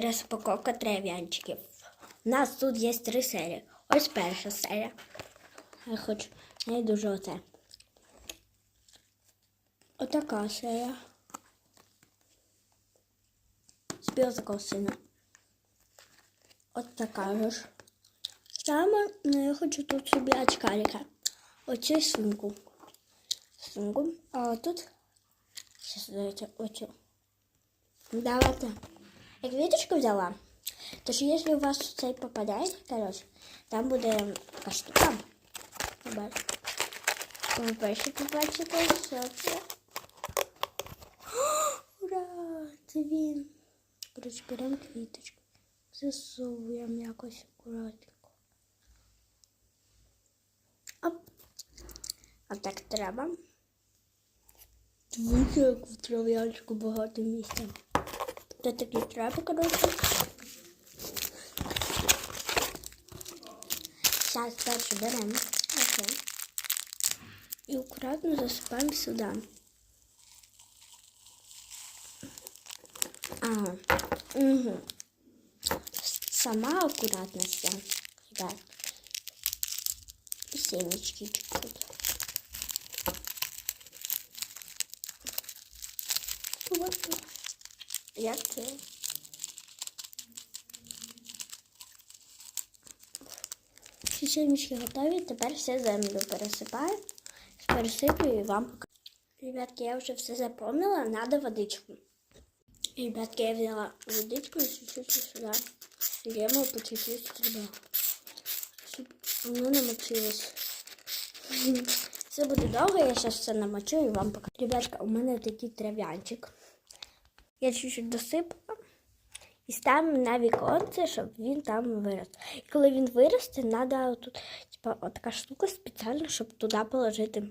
розпаковка трав'янчиків. У нас тут є три серії. Ось перша серія. Я хочу не дуже оце. Отака серія. Спів такого сина. От така ж. Саме ну, я хочу тут собі очкарика. Оцю сумку. Сумку. А тут Сейчас давайте оцю. Давайте. Я квіточку взяла. Тож, якщо у вас цей попадає, коротше, там буде така штука. Ви перші побачите, що. Ура! Це він. Коротше, беремо квіточку. Засовуємо якось акуратненько. Оп. А так треба. Дивіться, як в трав'янчику багато місця. Це такі треба, коротше. Зараз перше беремо. Окей. І акуратно засипаємо сюди. Ага. Угу. Сама акуратно все. Ребят. І семечки чуть-чуть. Вот. Як це? Всі семечки готові, тепер все землю пересипаю. Пересиплю і вам покажу. Ребятки, я вже все заповнила, надо водичку. Ребятки, я взяла водичку і чуть-чуть сюди. Лємо по чуть-чуть треба. Щоб воно намочилось. Це буде довго, я зараз все намочу і вам покажу. Ребятка, у мене такий трав'янчик. Я чуть-чуть досипала і ставимо на віконце, щоб він там вирос. І коли він виросте, треба тут типа, така штука спеціальна, щоб туди положити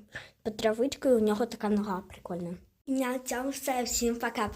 під травичкою, у нього така нога прикольна. І на цьому все. Всім пока-пока.